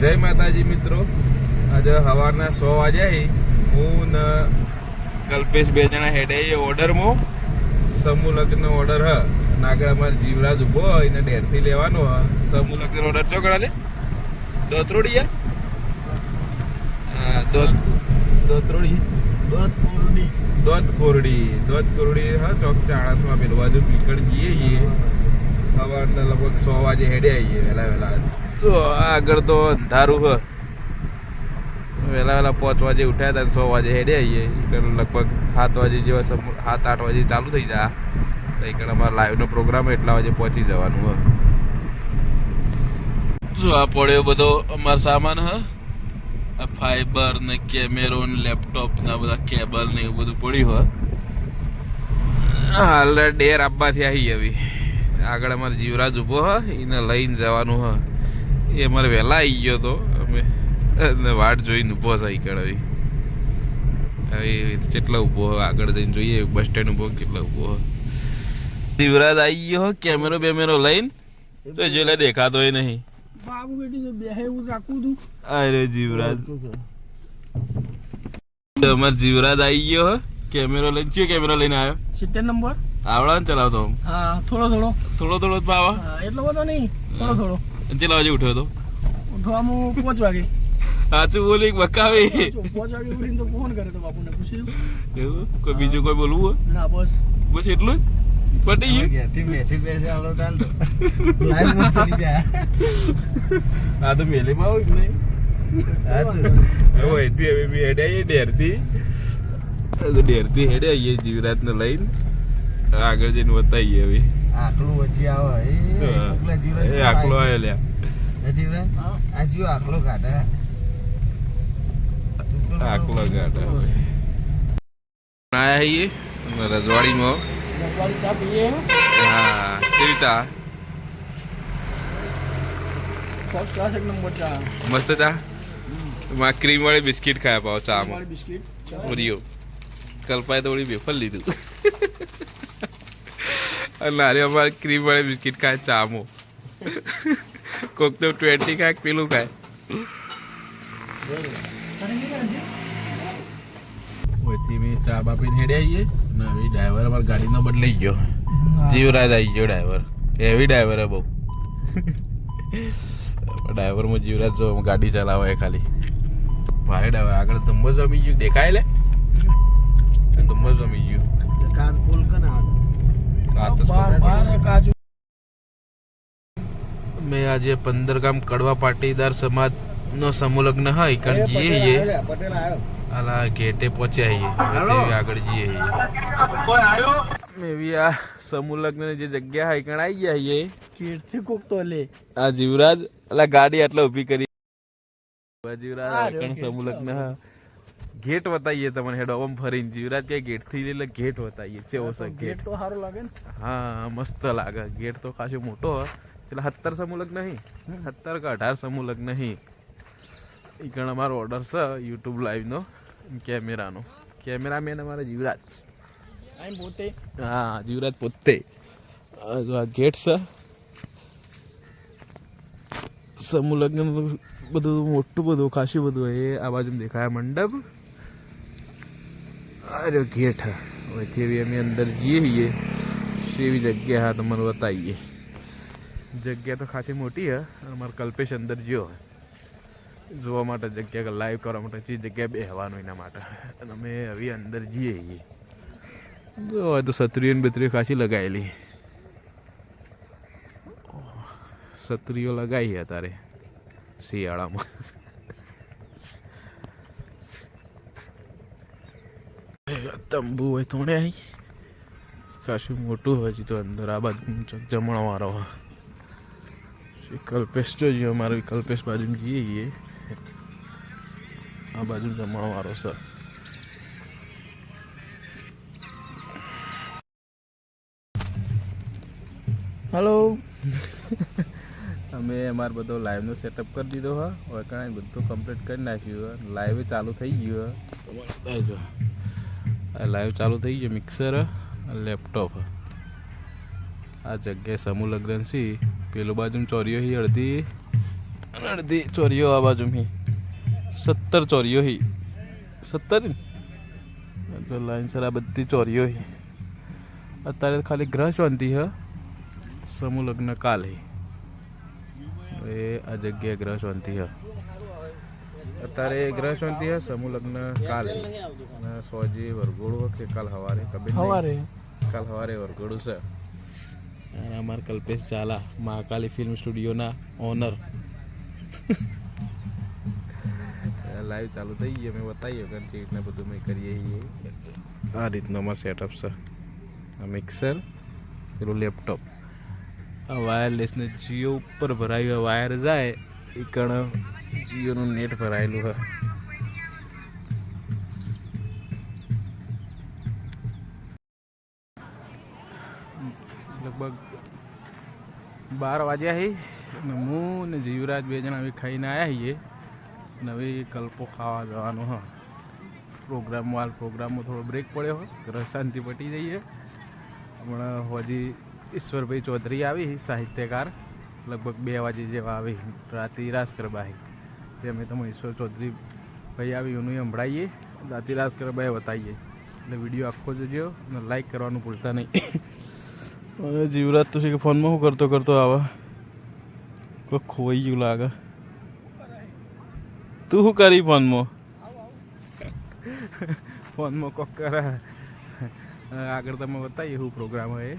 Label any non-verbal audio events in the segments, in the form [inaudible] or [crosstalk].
જય માતાજી મિત્રો. આજે સવારના સો વાગ્યા હું. ને કલ્પેશ બે જણા હેડે ઓર્ડરમાં. સમૂહ લગ્ન ઓર્ડર હ. નાગર અમારે જીવરાજ ઊભો હોય ને ડેરથી લેવાનો હ. સમૂહ લગ્ન ઓર્ડર ચો કરાલે? દોતરોડિયા હા દોત કોરડી. દોત કોરડી. હા ચોક ચાણસમાં પેલું બાજુ પીકળ જઈએ સવારના લગભગ સો વાગે હેડે આવીએ વહેલા વહેલા. આગળ તો અંધારું હ. વહેલા વહેલા પાંચ વાગે ઉઠ્યા હતા સો વાગે હેડે આવીએ. લગભગ સાત વાગે જેવા સાત, આઠ વાગે ચાલુ થઈ જાય. તો એક અમારા લાઈવનો પ્રોગ્રામ એટલા વાગે પહોંચી જવાનું હ. જો આ પડ્યો બધો અમારો સામાન હ. આ ફાઈબર ને કેમેરો ને લેપટોપ ને બધા કેબલ ને એવું બધું પડ્યું હોય હાલ ડેર આપવાથી આવી આવી. આગળ અમારે જીવરાજ ઊભો હ. એને લઈને જવાનું હ. એ અમારે વહેલા આવી ગયો તો. અમે વાટ જોઈને ઊભો થઈ આગળ હવે. કેટલા ઊભો આગળ જઈને જોઈએ બસ સ્ટેન્ડ ઊભો કેટલો ઊભો શિવરાજ આવી ગયો કેમેરો બેમેરો લઈને. તો જોઈ દેખાતો નહીં. બાબુ બેટી તો બે એવું રાખું તું અરે જીવરાજ. અમાર જીવરાજ આવી ગયો કેમેરો લઈને. કયો કેમેરો લઈને આવ્યો? સિત્તેર નંબર. આવડા ને ચલાવતો. હા થોડો થોડો. થોડો થોડો જ પાવા? એટલો બધો નહીં થોડો થોડો. કેટલા વાગે ઉઠ્યો તો ઉઠવામાં પાંચ વાગે. સાચું બોલી બકાવી. પાંચ વાગે ઉઠીને તો ફોન કર્યો તો બાપુને પૂછ્યું. એવું? કોઈ બીજું કોઈ બોલવું હોય? ના બસ. બસ એટલું જ? પટી ગયું? ઘેરથી મેસેજ બેસે? આલો [laughs] જાય. આ તો મેલીમાં હોય જ નહીં? હાચું. હવે બી હેડે આવીએ ડેરથી. તો ડેરથી હેડે આવીએ જીવરાતને લઈને. આગળ જઈને બતાવીએ હવે. આકલું વચ્ચે આવે. એ જીવરાજ એ આકલો આવે લે હજી રે આ જીઓ આકલો કાઢે આકલો કાઢે આયા છીએ રજવાડીમાં રજવાડી ચા પીએ? હા કેવી ચા? ચા મસ્ત ચા? માં ક્રીમ વાળી બિસ્કિટ ખાયા પાવ મારી બિસ્કિટ. ઓરિયો. કલ્પાએ તો વળી બેફર લીધું. નારે અમારે ક્રીમ વાળી બિસ્કિટ ખાય ચામો. કોક તો ટ્વેન્ટી ખાય પેલું ખાય. ઓયથી મેં ચા બાપીને હેડે આવીએ. ને હવે ડ્રાઈવર અમારી ગાડીનો બદલાઈ ગયો. જીવરાજ આવી ગયો ડ્રાઈવર હેવી ડ્રાઈવર હે બહુ. ડ્રાઈવરમાં જીવરાજ જો ગાડી ચલાવે ખાલી. ભારે ડ્રાઈવર આગળ ધંબો જમી ગયું. દેખાય લે. ધંબો જમી ગયું. કાર પુલ કને મેં આજે પંદર ગામ કડવા પાટીદાર સમાજ નો સમૂહ લગ્ન હોય કારણ જઈએ છીએ. પટેલ આલા ગેટે પહોંચ્યા છીએ. આગળ જઈએ છીએ. મેં આ સમૂહ લગ્ન જે જગ્યા હોય કણ આવી ગયા છીએ. કીર્તિ કોક તો લે. આ જીવરાજ અલા ગાડી આટલા ઊભી કરી. જીવરાજ કણ ગેટ સમૂહ લગ્ન હા. ગેટ બતાવીએ તમને હેડો ઓમ ફરીને જીવરાજ કે ગેટથી એટલે ગેટ બતાવીએ ચેવો છે ગેટ? તો સારો લાગે ને. હા મસ્ત લાગે. ગેટ તો ખાસો મોટો એટલે સત્તર સમૂહ લગ્ન નહીં? સત્તર કે અઢાર સમૂહ લગ્ન નહીં? એ ગણ અમારો ઓર્ડર છે યુટ્યુબ લાઈવનો કેમેરાનો. કેમેરામેન અમારા જીવરાજ. આમ પોતે. હા જીવરાજ પોતે. આ ગેટ છે. સમૂહ લગ્ન બધું મોટું બધું ખાસું બધું. એ આ બાજુ દેખાય મંડપ. અરે ગેટ હા અહીંથી અમે અંદર જઈએ છીએ. સેવી જગ્યા હા, તમને બતાવીએ. જગ્યા તો ખાસી મોટી હે અમારે કલ્પેશ અંદર ગયો જોવા માટે જગ્યા લાઈવ કરવા માટે જે જગ્યાએ બેહવાનું એના માટે. અને અમે હવે અંદર જઈએ જો હવે તો સત્રીઓ ને બત્રીઓ ખાસી લગાવેલી સત્રીઓ લગાવી અત્યારે, શિયાળામાં. તંબુ હોય થોડે અહીં કાશું મોટું હોય છે તો અંદર. આ બાજુ જમણવાળો હોય કલ્પેશ જોજો અમારે કલ્પેશ બાજુ જઈએ છીએ. આ બાજુ જમણવાળો છે. હલો અમે અમારે બધો લાઈવનો સેટઅપ કરી દીધો હા. હવે કણાય બધું કમ્પ્લીટ કરી નાખ્યું લાઈવે ચાલુ થઈ ગયું હા. જો લાઈવ ચાલુ થઈ ગયું મિક્સર લેપટોપ આ જગ્યાએ સમૂહ લગ્ન સી પેલું બાજુ ચોરીઓ હી, અડધી અડધી ચોરીઓ આ બાજુ હી. સત્તર ચોરીઓ હી. સત્તર તો લાઈન સર આ બધી ચોરીઓ હી. અત્યારે ખાલી ગ્રહ શાંતિ હ. સમૂહ લગ્ન કાલે એ આ જગ્યાએ ગ્રહ શાંતિ હ. અત્યારે ગ્રહ શાંતિ હશે સમૂહ લગ્ન કાલે. અને સોજી વરઘોડું કે કાલ હવારે? કબીર નહીં. સવારે કાલ સવારે વરઘોડું છે. અને અમાર કલ્પેશ ચાલા મહાકાલી ફિલ્મ સ્ટુડિયોના ઓનર. લાઈવ ચાલુ થઈ ગઈ અમે બતાવીએ કે જે રીતના બધું અમે કરીએ છીએ. આ રીતનું અમારું સેટઅપ છે. આ મિક્સર પેલું લેપટોપ આ વાયરલેસને જીઓ ઉપર ભરાવી વાયર જાય એ કણ જીઓનું નેટ ભરાયેલું હોય લગભગ બાર વાગ્યા હી. અને હું ને જીવરાજ બે જણા ખાઈને આવ્યા છીએ અને હવે કલ્પો ખાવા જવાનો હ. પ્રોગ્રામ વાલ પ્રોગ્રામમાં થોડો બ્રેક પડ્યો હોય શાંતિ પટી જઈએ. હમણાં હજી ઈશ્વરભાઈ ચૌધરી આવી સાહિત્યકાર. લગભગ બે વાગે જેવા આવી રાતે રાસ ગરબાઈ તે અમે તમે ઈશ્વર ચૌધરી ભાઈ આવી એનું સંભળાવીએ રાતે રાસ ગરબાએ બતાવીએ. એટલે વીડિયો આખો જોજો અને લાઈક કરવાનું ભૂલતા નહીં. જીવરાત જીવરાજ તો કે ફોનમાં હું કરતો કરતો આવે? કોઈ ખોઈ ગયું લાગે. તું શું કરી ફોનમાં? ફોનમાં કોક કરે. આગળ તમે બતાવીએ શું પ્રોગ્રામ હોય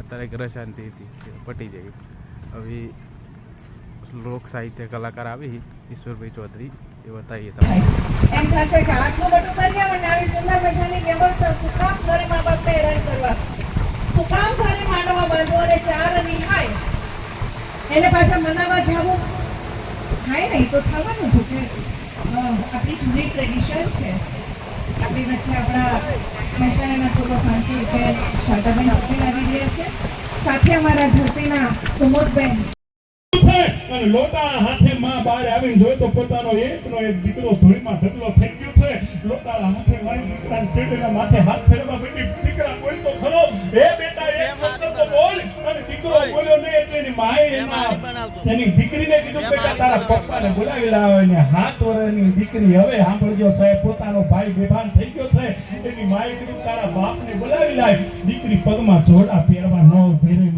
અત્યારે ઘરે શાંતિ હતી પટી જાય. હવે લોક સાહિત્ય કલાકાર આવે ઈશ્વરભાઈ ચૌધરી એ બતાવીએ તમને એમ થશે કે આટલું બધું પર્યાવરણ આવી સુંદર મજાની વ્યવસ્થા સુકામ ઘરે મા બાપને હેરાન કરવા. શું કામ ઘરે માંડવા બાંધવો અને ચાર અને હાય એને પાછા મનાવવા જવું. થાય નહીં તો થવાનું હતું કે આપણી જૂની ટ્રેડિશન છે. આપણી વચ્ચે આપણા મહેસાણાના પૂર્વ સાંસદ કે શારદાબેન વકીલ આવી રહ્યા છે. સાથે અમારા ધરતીના કુમોદબેન અને લોટાળા હાથે માં બહાર આવીને જોયો તો પોતાનો એકનો એક દીકરો ધૂળીમાં ઢગલો થઈ ગયો છે. લોટાળા હાથે મારી દીકરાને ચેડેલા માથે હાથ ફેરવા બેઠી દીકરા બોલ તો ખરો. એ બેટા, એક શબ્દ તો બોલ. અને દીકરો બોલ્યો માએ એના તેની દીકરીને કીધું બેટા તારા પપ્પાને બોલાવી લાવે ને હાથ વર્ષની દીકરી હવે સાંભળજો સાહેબ પોતાનો ભાઈ બેભાન થઈ ગયો છે. એની માએ કીધું તારા બાપને બોલાવી લાય. દીકરી પગમાં જોડા પહેરવા ન બપોરે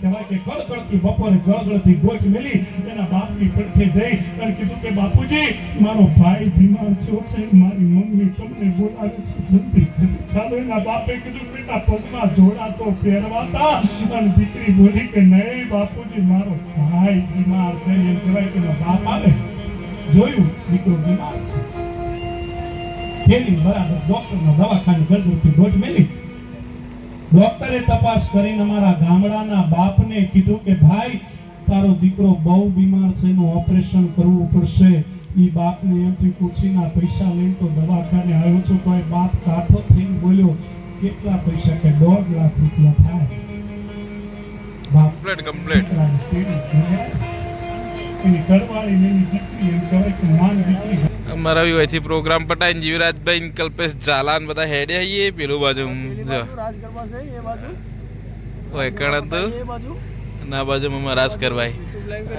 કહેવાય કે ગળગળતી બપોર ગળગળતી ગોચ મેલી એના બાપની પડખે જઈ અને કીધું કે, બાપુજી, મારો ભાઈ બીમાર થયો છે મારી મમ્મી તમને બોલાવે છે, જલ્દી ચાલો. એના બાપે કીધું, બેટા, પગમાં જોડા તો પહેરવાતા. અને દીકરી બોલી કે, નહીં, બાપુજી, મારો ભાઈ બીમાર છે. એમ કહેવાય કે બાપ આવે, જોયું, દીકરો બીમાર છે. થેલી બરાબર ડોક્ટરનો દવાખાને ગળગળતી ગોઠ મેલી. ડોક્ટરે તપાસ કરીને અમારા ગામડાના બાપને કીધું કે ભાઈ તારો દીકરો બહુ બીમાર છે એનું ઓપરેશન કરવું પડશે. એ બાપને એમથી પૂછીના પૈસા લઈને તો દવાખાને આવ્યો છું. તો એ બાપ કાઠો થઈને બોલ્યો કેટલા પૈસા કે દોઢ લાખ રૂપિયા થાય. Complete complete. એની ઘરવાળી એની દીકરી એમ કહેવાય કે માન દીકરી અમારા બી અહીંથી પ્રોગ્રામ પટાઈને જીવરાજભાઈ કલ્પેશ ઝાલા ને બધા હેડે આવીએ પેલું બાજુ જો. રાજ ઓય કણ તો? ના બાજુ માં રાસ કરવાય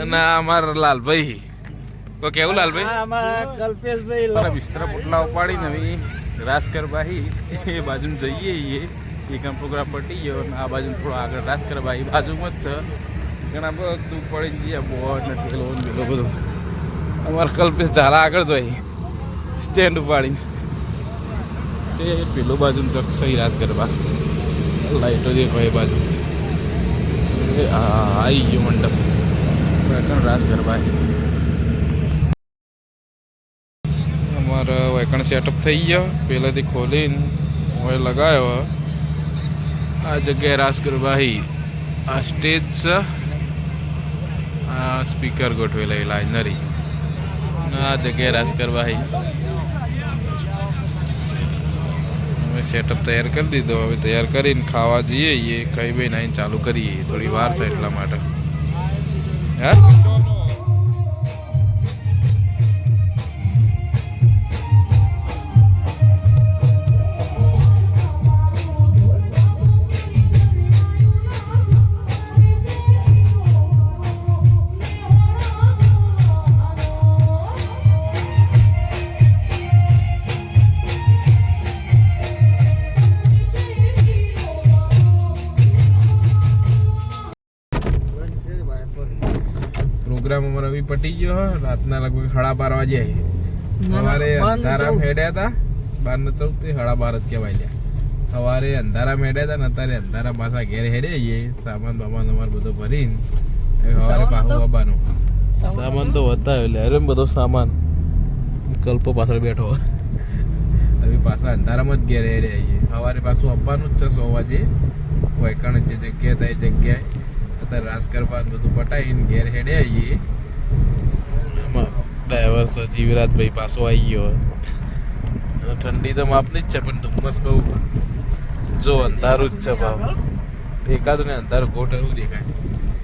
અને અમાર અમારા લાલભાઈ. તો કેવું લાલભાઈ? અમારા કલ્પેશભાઈ મારા બિસ્તરા પોટલા ઉપાડી નવી રાસ કરવાહી એ બાજુ જઈએ એ કામ પ્રોગ્રામ પટી ગયો અને આ બાજુ થોડો આગળ રાસ કરવા એ બાજુમાં જ છે. ઘણા બધું પડી ગયા બહુ ને ને પેલો બધું. અમારા કલ્પેશ ઝાલા આગળ જોઈ સ્ટેન્ડ ઉપાડીને. તે પેલું બાજુ ટ્રક સહી રાસ કરવા. લાઈટો દેખો એ બાજુ. આવી ગયો મંડપ. વૈકણ રાસ ગરબા અમારો વૈકણ સેટઅપ થઈ ગયો. પહેલાંથી ખોલીને હોય લગાવ્યો આ જગ્યાએ રાસ ગરબા આ સ્ટેજ આ સ્પીકર ગોઠવેલા એ લાઇનરી આ જગ્યાએ રાસ ગરબાહી અમે સેટઅપ તૈયાર કરી દીધો. હવે તૈયાર કરીને ખાવા જઈએ, એ કઈ ભાઈ નાઈને ચાલુ કરીએ. થોડી વાર છે એટલા માટે. હા? પટી ગયો. રાતના લગભગ સાડા બાર વાગે સવારે અંધારા મેળ્યા હેડ્યા હતા બાર ને ચૌદથી સાડા બાર જ કહેવાય લ્યા. સવારે અંધારા મેળ્યા હતા ને અત્યારે અંધારા પાછા ઘેર હેડે જઈએ સામાન બામાન અમારે બધો ભરીને. સવારે પાછું બાબાનું. સામાન તો વધતા એટલે અરે બધો સામાન. કલ્પો પાછળ બેઠો. હવે પાછા અંધારામાં જ ઘેર હેડે આવીએ સવારે પાછું આપવાનું જ છે સો વાગે. વૈકણ જે જગ્યાએ થાય એ જગ્યાએ અત્યારે રાસ કરવાનું બધું પટાઈને ઘેર હેડે આવીએ ડ્રાઈવર છે જીવરાજભાઈ પાછો આવી ગયો ઠંડી તો માપની જ છે પણ ધુમ્મસ બહુ જો અંધારું જ છે ભાવ. દેખાતું ને અંધારું ઘોટ એવું દેખાય.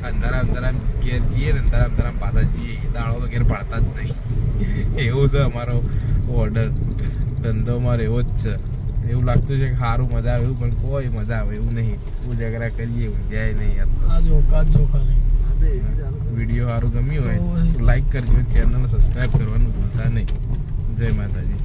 અંધારા અંધારા ઘેર જઈએ ને અંધારા અંધારા પાછા જઈએ. દાળો તો ઘેર પાડતા જ નહીં. એવું છે અમારો ઓર્ડર ધંધો મારો એવો જ છે. એવું લાગતું છે કે સારું મજા આવે એવું પણ કોઈ મજા આવે એવું નહીં. ઉજાગરા કરીએ ઊંઝાય નહીં. આ જો કાચ ખાલી. વીડિયો સારું ગમ્યું હોય તો લાઈક કરજો ચેનલ સબસ્ક્રાઈબ કરવાનું ભૂલતા નહીં. જય માતાજી.